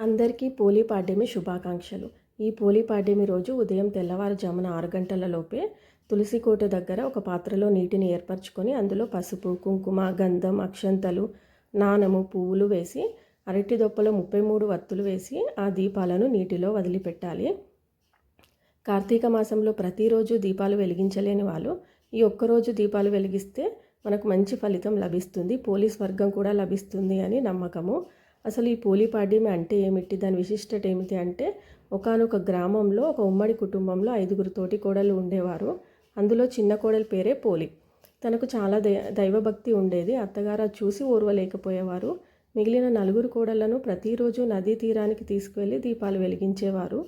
అందరికీ పోలీ పాడ్యమి శుభాకాంక్షలు. ఈ పోలీ పాడ్యమి రోజు ఉదయం తెల్లవారుజామున ఆరు గంటలలోపే తులసికోట తులసి కోట దగ్గర ఒక పాత్రలో నీటిని ఏర్పరచుకొని అందులో పసుపు కుంకుమ గంధం అక్షంతలు నానము పువ్వులు వేసి అరటి దొప్పలో ముప్పై మూడు వత్తులు వేసి ఆ దీపాలను నీటిలో వదిలిపెట్టాలి. కార్తీక మాసంలో ప్రతిరోజు దీపాలు వెలిగించలేని వాళ్ళు ఈ ఒక్కరోజు దీపాలు వెలిగిస్తే మనకు మంచి ఫలితం లభిస్తుంది. పోలీస్ వర్గం కూడా లభిస్తుంది అని నమ్మకము. అసలు ఈ పోలిపాడ్యమి అంటే ఏమిటి? దాని విశిష్టత ఏమిటి అంటే ఒకానొక గ్రామంలో ఒక ఉమ్మడి కుటుంబంలో ఐదుగురు తోటి కోడలు ఉండేవారు. అందులో చిన్న కోడలి పేరే పోలి. తనకు చాలా దై దైవభక్తి ఉండేది. అత్తగారు చూసి ఓర్వలేకపోయేవారు. మిగిలిన నలుగురు కోడళ్ళను ప్రతిరోజు నదీ తీరానికి తీసుకువెళ్ళి దీపాలు వెలిగించేవారు.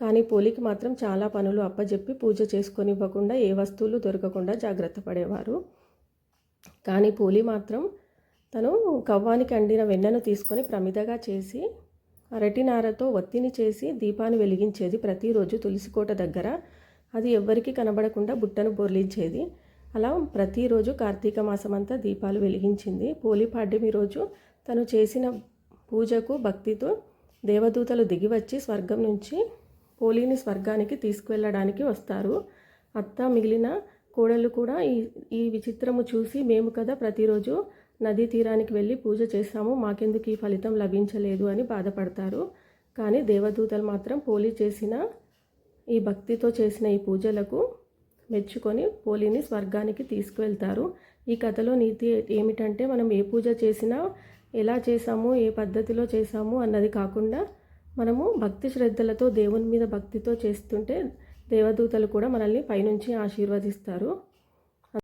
కానీ పోలికి మాత్రం చాలా పనులు అప్పజెప్పి పూజ చేసుకొనివ్వకుండా ఏ వస్తువులు దొరకకుండా జాగ్రత్త పడేవారు. కానీ పోలి మాత్రం తను కవ్వానికి అండిన వెన్నను తీసుకొని ప్రమిదగా చేసి అరటి నారతో ఒత్తిని చేసి దీపాన్ని వెలిగించేది ప్రతిరోజు తులసికోట దగ్గర. అది ఎవ్వరికీ కనబడకుండా బుట్టను బోర్లించేది. అలా ప్రతిరోజు కార్తీక మాసం అంతా దీపాలు వెలిగించింది. పోలి పాడ్యమి రోజు తను చేసిన పూజకు భక్తితో దేవదూతలు దిగివచ్చి స్వర్గం నుంచి పోలిని స్వర్గానికి తీసుకువెళ్ళడానికి వస్తారు. అత్త మిగిలిన కోడళ్ళు కూడా ఈ ఈ విచిత్రము చూసి మేము కదా ప్రతిరోజు నదీ తీరానికి వెళ్ళి పూజ చేస్తాము మాకెందుకు ఈ ఫలితం లభించలేదు అని బాధపడతారు. కానీ దేవదూతలు మాత్రం పోలి చేసిన ఈ భక్తితో చేసిన ఈ పూజలకు మెచ్చుకొని పోలిని స్వర్గానికి తీసుకువెళ్తారు. ఈ కథలో నీతి ఏమిటంటే మనం ఏ పూజ చేసినా ఎలా చేసాము ఏ పద్ధతిలో చేసాము అన్నది కాకుండా మనము భక్తి శ్రద్ధలతో దేవుని మీద భక్తితో చేస్తుంటే దేవదూతలు కూడా మనల్ని పైనుంచి ఆశీర్వదిస్తారు.